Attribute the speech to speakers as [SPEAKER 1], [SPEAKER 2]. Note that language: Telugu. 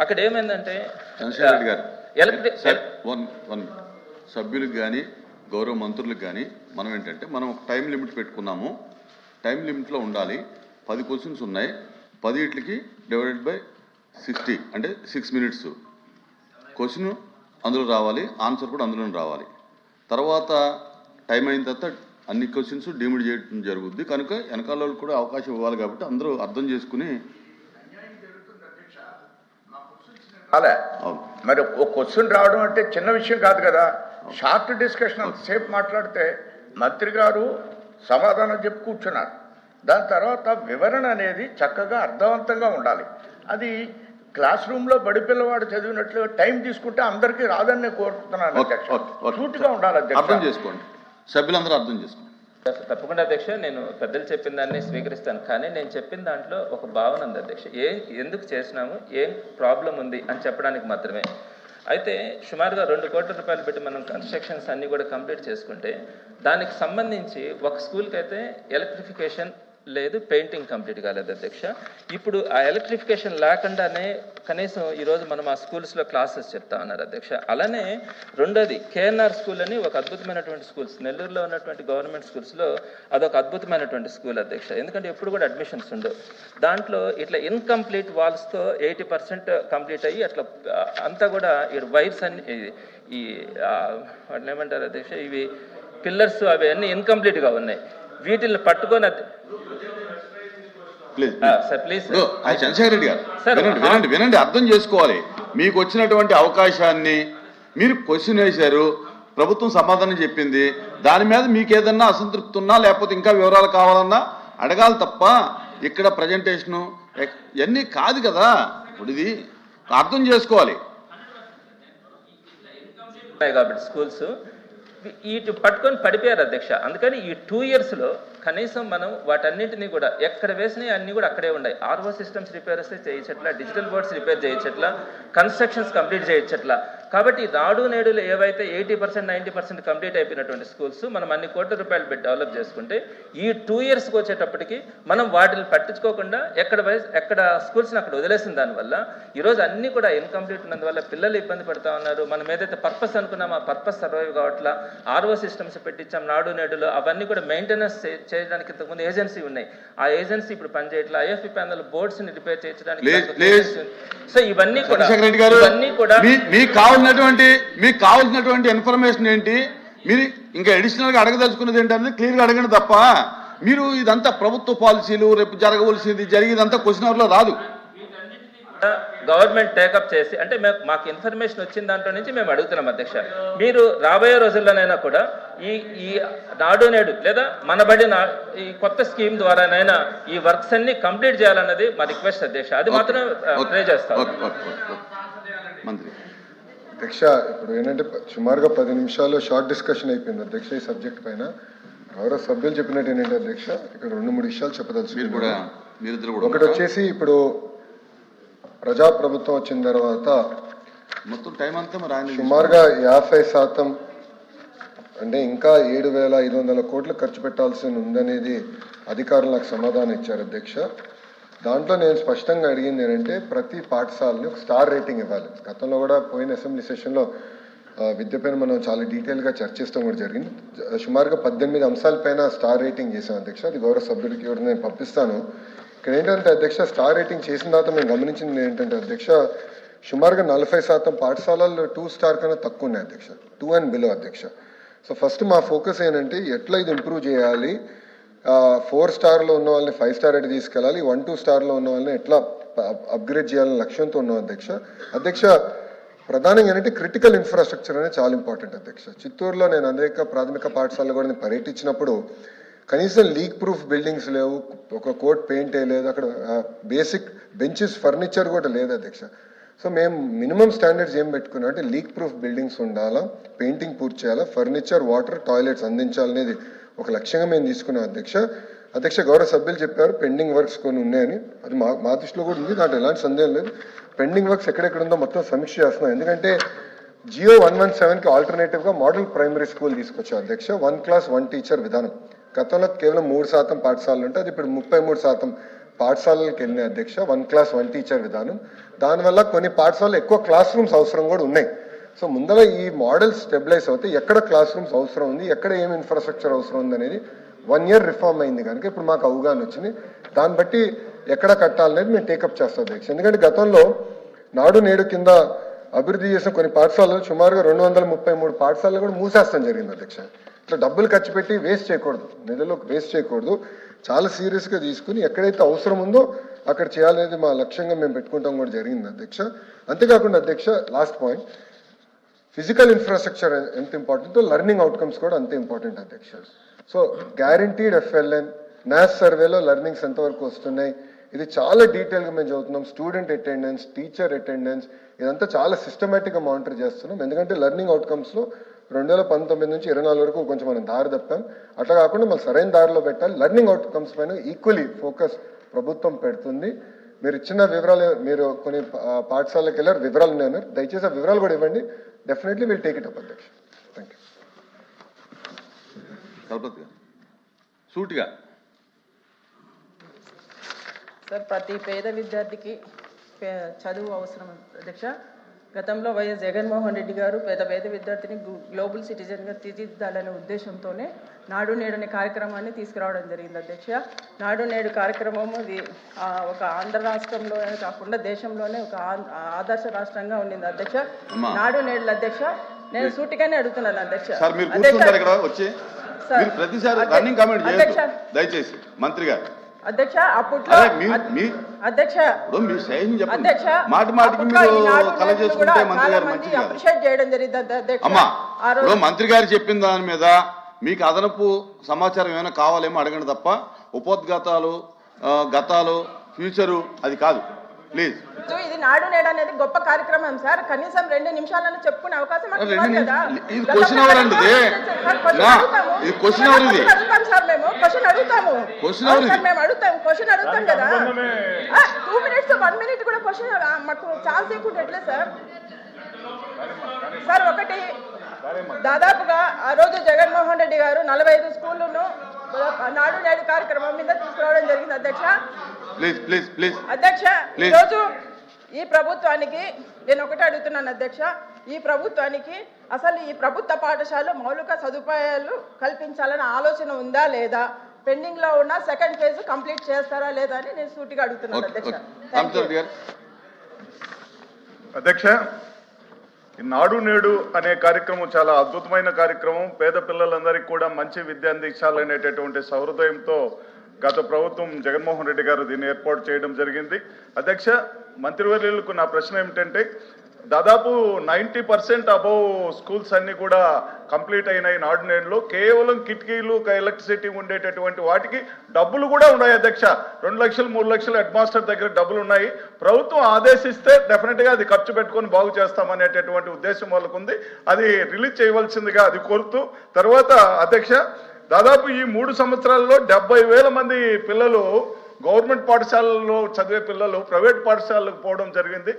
[SPEAKER 1] అక్కడ ఏమైందంటే
[SPEAKER 2] చంద్రశేఖర్ గారు. సభ్యులకు కానీ గౌరవ మంత్రులకు కానీ మనం ఏంటంటే మనం ఒక టైం లిమిట్ పెట్టుకున్నాము. టైం లిమిట్లో ఉండాలి. పది క్వశ్చన్స్ ఉన్నాయి. పదిటికి డివైడెడ్ బై సిక్స్టీ అంటే సిక్స్ మినిట్స్. క్వశ్చన్ అందులో రావాలి ఆన్సర్ కూడా అందులోనే రావాలి. తర్వాత టైం అయిన తర్వాత అన్ని క్వశ్చన్స్ డిమిడ్ చేయడం జరుగుద్ది. కనుక వెనకాల కూడా అవకాశం ఇవ్వాలి కాబట్టి అందరూ అర్థం చేసుకుని
[SPEAKER 3] అలా. మరి ఒక క్వశ్చన్ రావడం అంటే చిన్న విషయం కాదు కదా. షార్ట్ డిస్కషన్ అంతసేపు మాట్లాడితే మంత్రి గారు సమాధానం చెప్పి కూర్చున్నారు. దాని తర్వాత వివరణ అనేది చక్కగా అర్థవంతంగా ఉండాలి. అది క్లాస్ రూమ్లో బడి పిల్లవాడు చదివినట్లు టైం తీసుకుంటే అందరికీ రాదని నేను కోరుతున్నాను. సూటిగా ఉండాలి
[SPEAKER 2] అర్థం చేసుకోండి. సభ్యులందరూ అర్థం చేసుకోండి.
[SPEAKER 1] తప్పకుండా అధ్యక్ష నేను పెద్దలు చెప్పిన దాన్ని స్వీకరిస్తాను. కానీ నేను చెప్పిన దాంట్లో ఒక భావన ఉంది అధ్యక్ష. ఏం ఎందుకు చేసినాము ఏం ప్రాబ్లం ఉంది అని చెప్పడానికి మాత్రమే. అయితే సుమారుగా రెండు కోట్ల రూపాయలు పెట్టి మనం కన్స్ట్రక్షన్స్ అన్నీ కూడా కంప్లీట్ చేసుకుంటే దానికి సంబంధించి ఒక స్కూల్కి అయితే ఎలక్ట్రిఫికేషన్ లేదు పెయింటింగ్ కంప్లీట్ కాలేదు అధ్యక్ష. ఇప్పుడు ఆ ఎలక్ట్రిఫికేషన్ లేకుండానే కనీసం ఈరోజు మనం ఆ స్కూల్స్లో క్లాసెస్ చెప్తా ఉన్నారు అధ్యక్ష. అలానే రెండోది కేఎన్ఆర్ స్కూల్ అని ఒక అద్భుతమైనటువంటి స్కూల్స్ నెల్లూరులో ఉన్నటువంటి గవర్నమెంట్ స్కూల్స్లో అదొక అద్భుతమైనటువంటి స్కూల్ అధ్యక్ష. ఎందుకంటే ఎప్పుడు కూడా అడ్మిషన్స్ ఉండవు. దాంట్లో ఇట్లా ఇన్కంప్లీట్ వాల్స్తో ఎయిటీ పర్సెంట్ కంప్లీట్ అయ్యి అట్లా అంతా కూడా ఈ వైర్స్ అన్ని ఈ- వాటిని ఏమంటారు అధ్యక్ష ఇవి పిల్లర్స్ అవి అన్నీ ఇన్కంప్లీట్గా ఉన్నాయి. వీటిని పట్టుకొని సార్ ప్లీజ్
[SPEAKER 2] చంద్రశేఖర్ రెడ్డి గారు. వినండి వినండి వినండి అర్థం చేసుకోవాలి. మీకు వచ్చినటువంటి అవకాశాన్ని మీరు క్వశ్చన్ వేశారు ప్రభుత్వం సమాధానం చెప్పింది దాని మీద మీకు ఏదన్నా అసంతృప్తి ఉన్నా లేకపోతే ఇంకా వివరాలు కావాలన్నా అడగాలి తప్ప ఇక్కడ ప్రజెంటేషను ఇవన్నీ కాదు కదా. ఇప్పుడు ఇది అర్థం చేసుకోవాలి.
[SPEAKER 1] కాబట్టి స్కూల్స్ వీటి పట్టుకొని పడిపోయారు అధ్యక్ష. అందుకని ఈ టూ ఇయర్స్లో కనీసం మనం వాటన్నింటినీ కూడా ఎక్కడ వేసినాయి అన్ని కూడా అక్కడే ఉన్నాయి. ఆర్ఓ సిస్టమ్స్ రిపేర్ వస్తే చేయించట్లా డిజిటల్ బోర్డ్స్ రిపేర్ చేయించట్లా కన్స్ట్రక్షన్స్ కంప్లీట్ చేయించట్లా. కాబట్టి నాడు నేడులో ఏవైతే eighty percent ninety percent complete అయిపోయినటువంటి స్కూల్స్ మనం అన్ని కోట్ల రూపాయలు పెట్టి డెవలప్ చేసుకుంటే ఈ టూ ఇయర్స్కి వచ్చేటప్పటికి మనం వాటిని పట్టించుకోకుండా ఎక్కడ ఎక్కడ స్కూల్స్ని అక్కడ వదిలేసిన దానివల్ల ఈరోజు అన్నీ కూడా ఇన్కంప్లీట్ ఉన్నందువల్ల పిల్లలు ఇబ్బంది పడుతూ ఉన్నారు. మనం ఏదైతే పర్పస్ అనుకున్నామో ఆ పర్పస్ సర్వైవ్ కావట్లా. ఆర్ఓ సిస్టమ్స్ పెట్టించాం నాడు నేడులు అవన్నీ కూడా మెయింటెనెన్స్ చేయడానికి ఇంతకుముందు ఏజెన్సీ ఉన్నాయి. ఆ ఏజెన్సీ ఇప్పుడు పనిచేయట్లా? ఐఎఫ్పి ప్యానల్ బోర్డ్స్ని రిపేర్ చేయించడానికి. సో ఇవన్నీ కూడా ఇవన్నీ కూడా
[SPEAKER 2] మీకు కావాల్సినటువంటి మీకు కావాల్సినటువంటి ఇన్ఫర్మేషన్ ఏంటి? మీరు ఇంకా అడిషనల్గా అడగదలుచుకున్నది ఏంటనేది క్లియర్గా అడగండి తప్ప మీరు ఇదంతా ప్రభుత్వ పాలసీలు రేపు జరగవలసింది జరిగేదంతా క్వశ్చన్ అవర్లో రాదు.
[SPEAKER 1] గవర్నమెంట్ టేకప్ చేసి అంటే మేము మాకు ఇన్ఫర్మేషన్ వచ్చిన దాంట్లో నుంచి మేము అడుగుతున్నాం అధ్యక్ష. మీరు రాబోయే రోజుల్లోనైనా కూడా ఈ ఈ నాడు నేడు లేదా మనబడి నా ఈ కొత్త స్కీమ్ ద్వారానైనా ఈ వర్క్స్ అన్ని కంప్లీట్ చేయాలన్నది మా రిక్వెస్ట్ అధ్యక్ష. అది మాత్రం ప్రే చేస్తాం.
[SPEAKER 4] అధ్యక్ష ఇప్పుడు ఏంటంటే సుమారుగా పది నిమిషాలు షార్ట్ డిస్కషన్ అయిపోయింది అధ్యక్ష ఈ సబ్జెక్ట్ పైన. గౌరవ సభ్యులు చెప్పినట్టు ఏంటంటే అధ్యక్ష ఇక్కడ రెండు మూడు విషయాలు
[SPEAKER 2] కూడా
[SPEAKER 4] ఒకటి? వచ్చేసి ఇప్పుడు ప్రజాప్రభుత్వం వచ్చిన తర్వాత
[SPEAKER 2] మొత్తం టైం అంతా మరి ఆయన
[SPEAKER 4] సుమారుగా యాభై శాతం అంటే ఇంకా ఏడు వేల ఐదు వందల కోట్లు ఖర్చు పెట్టాల్సి ఉందనేది అధికారులు నాకు సమాధానం ఇచ్చారు అధ్యక్ష. దాంట్లో నేను స్పష్టంగా అడిగింది ఏంటంటే ప్రతి పాఠశాలని ఒక స్టార్ రేటింగ్ ఇవ్వాలి. గతంలో కూడా పోయిన అసెంబ్లీ సెషన్లో ఆ, విద్య పైన మనం చాలా డీటెయిల్గా చర్చిస్తాం కూడా జరిగింది. సుమారుగా పద్దెనిమిది అంశాలపైన స్టార్ రేటింగ్ చేశాం అధ్యక్ష. అది గౌరవ సభ్యుడికి కూడా నేను పంపిస్తాను. ఇక్కడ ఏంటంటే అధ్యక్ష స్టార్ రేటింగ్ చేసిన తర్వాత మేము గమనించింది ఏంటంటే అధ్యక్ష సుమారుగా నలభై శాతం పాఠశాలల్లో టూ స్టార్ కన్నా తక్కువ ఉన్నాయి అధ్యక్ష. టూ అండ్ బిలో అధ్యక్ష. సో ఫస్ట్ మా ఫోకస్ ఏంటంటే ఎట్లా ఇది ఇంప్రూవ్ చేయాలి? ఫోర్ స్టార్లో ఉన్న వాళ్ళని ఫైవ్ స్టార్ అయితే తీసుకెళ్ళాలి వన్ టూ స్టార్లో ఉన్న వాళ్ళని ఎట్లా అప్గ్రేడ్ చేయాలనే లక్ష్యంతో ఉన్నాం అధ్యక్ష. అధ్యక్ష ప్రధానంగా ఏంటంటే క్రిటికల్ ఇన్ఫ్రాస్ట్రక్చర్ అనేది చాలా ఇంపార్టెంట్ అధ్యక్ష. చిత్తూరులో నేను అనేక ప్రాథమిక పాఠశాలలో కూడా నేను పర్యటించినప్పుడు కనీసం లీక్ ప్రూఫ్ బిల్డింగ్స్ లేవు ఒక కోట్ పెయింట్ లేదు అక్కడ బేసిక్ బెంచెస్ ఫర్నిచర్ కూడా లేదు అధ్యక్ష. సో మేము మినిమం స్టాండర్డ్స్ ఏం పెట్టుకున్నాం అంటే లీక్ ప్రూఫ్ బిల్డింగ్స్ ఉండాలా పెయింటింగ్ పూర్తి చేయాలా ఫర్నిచర్ వాటర్ టాయిలెట్స్ అందించాలనేది ఒక లక్ష్యంగా మేము తీసుకున్నాం అధ్యక్ష. అధ్యక్ష గౌరవ సభ్యులు చెప్పారు పెండింగ్ వర్క్స్ కొన్ని ఉన్నాయని. అది మా మా దృష్టిలో కూడా ఉంది దాంట్లో ఎలాంటి సందేహం లేదు. పెండింగ్ వర్క్స్ ఎక్కడెక్కడ ఉందో మొత్తం సమీక్ష చేస్తున్నాం. ఎందుకంటే జియో వన్ వన్ సెవెన్కి ఆల్టర్నేటివ్గా మోడల్ ప్రైమరీ స్కూల్ తీసుకొచ్చాం అధ్యక్ష. వన్ క్లాస్ వన్ టీచర్ విధానం. గతంలో కేవలం మూడు శాతం పాఠశాలలు ఉంటే అది ఇప్పుడు ముప్పై మూడు శాతం పాఠశాలలకు వెళ్ళిన అధ్యక్ష వన్ క్లాస్ వన్ టీచర్ విధానం. దానివల్ల కొన్ని పాఠశాలలు ఎక్కువ క్లాస్ రూమ్స్ అవసరం కూడా ఉన్నాయి. సో ముందర ఈ మోడల్ స్టెబిలైజ్ అవుతే ఎక్కడ క్లాస్ రూమ్స్ అవసరం ఉంది ఎక్కడ ఏం ఇన్ఫ్రాస్ట్రక్చర్ అవసరం ఉంది అనేది వన్ ఇయర్ రిఫార్మ్ అయింది కనుక ఇప్పుడు మాకు అవగాహన వచ్చింది. దాన్ని బట్టి ఎక్కడ కట్టాలనేది మేము టేకప్ చేస్తాం అధ్యక్ష. ఎందుకంటే గతంలో నాడు నేడు కింద అభివృద్ధి చేసిన కొన్ని పాఠశాలలు సుమారుగా రెండు వందల ముప్పై మూడు పాఠశాలలు కూడా మూసేస్తాం జరిగింది అధ్యక్ష. ఇట్లా డబ్బులు ఖర్చు పెట్టి వేస్ట్ చేయకూడదు. నిధులు వేస్ట్ చేయకూడదు. చాలా సీరియస్గా తీసుకుని ఎక్కడైతే అవసరం ఉందో అక్కడ చేయాలనేది మా లక్ష్యంగా మేము పెట్టుకుంటాం కూడా జరిగింది అధ్యక్ష. అంతేకాకుండా అధ్యక్ష లాస్ట్ పాయింట్ ఫిజికల్ ఇన్ఫ్రాస్ట్రక్చర్ ఎంత ఇంపార్టెంటో లెర్నింగ్ అవుట్కమ్స్ కూడా అంతే ఇంపార్టెంట్ అధ్యక్ష. సో గ్యారంటీడ్ ఎఫ్ఎల్ఎన్ నాస్ సర్వేలో లెర్నింగ్స్ ఎంతవరకు వస్తున్నాయి? ఇది చాలా డీటెయిల్గా మేము చదువుతున్నాం. స్టూడెంట్ అటెండెన్స్ టీచర్ అటెండెన్స్ ఇదంతా చాలా సిస్టమేటిక్గా మానిటర్ చేస్తున్నాం. ఎందుకంటే లెర్నింగ్ అవుట్కమ్స్లో రెండు వేల పంతొమ్మిది నుంచి ఇరవై నాలుగు వరకు కొంచెం మనం దారి తప్పాం. అట్లా కాకుండా మనం సరైన దారిలో పెట్టాలి. లెర్నింగ్ అవుట్కమ్స్ పైన ఈక్వలీ ఫోకస్ ప్రభుత్వం పెడుతుంది. మీరు ఇచ్చిన వివరాలు మీరు కొన్ని పాఠశాలకు వెళ్ళారు వివరాలు ఉన్నాయి దయచేసి ఆ వివరాలు కూడా ఇవ్వండి. Definitely will take it up అధ్యక్ష. థ్యాంక్ యూ
[SPEAKER 2] సూటిగా
[SPEAKER 5] సార్ ప్రతి పేద విద్యార్థికి పే- చదువు అవసరం అధ్యక్ష. గతంలో వైఎస్ జగన్మోహన్ రెడ్డి గారు పేద పేద విద్యార్థిని గ్లో- గ్లోబల్ సిటిజన్గా తీర్చిదిద్దాలనే ఉద్దేశంతోనే నాడు నేడు అనే కార్యక్రమాన్ని తీసుకురావడం జరిగింది అధ్యక్ష. నాడు నేడు కార్యక్రమము ఇది ఒక ఆంధ్ర రాష్ట్రంలోనే కాకుండా దేశంలోనే ఒక ఆదర్శ రాష్ట్రంగా ఉండింది అధ్యక్ష. నాడు నేడు అధ్యక్ష నేను సూటిగానే అడుగుతున్నాను అధ్యక్ష.
[SPEAKER 2] ప్రతిసారి రన్నింగ్ కామెంట్. దయచేసి మంత్రి గారు.
[SPEAKER 5] అధ్యక్ష అప్పట్లో అధ్యక్ష అధ్యక్ష
[SPEAKER 2] మాటి మాటికి మీరు
[SPEAKER 5] ఈనాడు
[SPEAKER 2] కల
[SPEAKER 5] నేతలు
[SPEAKER 2] చేసుకుంటే మంత్రి గారు మంచిది
[SPEAKER 5] అప్రిషియేట్ చేయడం జరిగింది అధ్యక్ష.
[SPEAKER 2] అమ్మా ఇప్పుడు మంత్రి గారు చెప్పిన దాని మీద మీకు అదనపు సమాచారం ఏమైనా కావాలేమో అడగండి తప్ప ఉపోద్ఘాతాలు గతాలు ఫ్యూచరు అది కాదు. ప్లీజ్.
[SPEAKER 5] సో ఇది నాడు నేడు అనేది గొప్ప కార్యక్రమం సార్. కనీసం రెండు నిమిషాలను చెప్పుకునే అవకాశం
[SPEAKER 2] ఇది question hour అండి ఇది.
[SPEAKER 5] సార్, question
[SPEAKER 2] నా,
[SPEAKER 5] అడుగుతాము.
[SPEAKER 2] ఇది
[SPEAKER 5] అడుగుతాం సార్ మేము. క్వశ్చన్ అడుగుతాము.
[SPEAKER 2] Hour
[SPEAKER 5] అవును సార్
[SPEAKER 2] ఇది.
[SPEAKER 5] మేము అడుగుతాం. క్వశ్చన్ అడుగుతాం కదా. టూ మినిట్స్ వన్ మినిట్ కూడా క్వశ్చన్ మాకు ఛాన్స్ ఇవ్వకుండా ఎట్లే సార్. సార్ ఒకటి దాదాపుగా ఆ రోజు జగన్మోహన్ రెడ్డి గారు నలభై ఐదు స్కూళ్ళను నాడు నేడు కార్యక్రమం మీద తీసుకురావడం జరిగింది. అధ్యక్ష
[SPEAKER 2] ప్లీజ్ ప్లీజ్ ప్లీజ్
[SPEAKER 5] అధ్యక్ష. ఈరోజు ఈ ప్రభుత్వానికి నేను ఒకటే అడుగుతున్నాను అధ్యక్ష. ఈ ప్రభుత్వానికి అసలు ఈ ప్రభుత్వ పాఠశాలలో మౌలిక సదుపాయాలు కల్పించాలన్న ఆలోచన ఉందా లేదా? పెండింగ్లో ఉన్న సెకండ్ ఫేజ్ కంప్లీట్ చేస్తారా లేదా అని నేను సూటిగా అడుగుతున్నాను అధ్యక్ష.
[SPEAKER 6] నాడు నేడు అనే కార్యక్రమం చాలా అద్భుతమైన కార్యక్రమం. పేద పిల్లలందరికీ కూడా మంచి విద్య అందించాలనేటటువంటి సహృదయంతో గత ప్రభుత్వం జగన్మోహన్ రెడ్డి గారు దీన్ని ఏర్పాటు చేయడం జరిగింది. అధ్యక్ష మంత్రివర్యులకు నా ప్రశ్న ఏమిటంటే దాదాపు నైంటీ పర్సెంట్ అబౌవ్ స్కూల్స్ అన్ని కూడా కంప్లీట్ అయినాయి నాడు నేడులో. కేవలం కిటికీలు ఎలక్ట్రిసిటీ ఉండేటటువంటి వాటికి డబ్బులు కూడా ఉన్నాయి అధ్యక్ష. రెండు లక్షలు మూడు లక్షలు హెడ్ మాస్టర్ దగ్గర డబ్బులు ఉన్నాయి. ప్రభుత్వం ఆదేశిస్తే డెఫినెట్గా అది ఖర్చు పెట్టుకొని బాగు చేస్తామనేటటువంటి ఉద్దేశం వాళ్ళకు ఉంది అది రిలీజ్ చేయవలసిందిగా అది కోరుతూ తర్వాత అధ్యక్ష దాదాపు ఈ మూడు సంవత్సరాల్లో డెబ్బై వేల మంది పిల్లలు గవర్నమెంట్ పాఠశాలల్లో చదివే పిల్లలు ప్రైవేట్ పాఠశాలకు పోవడం జరిగింది.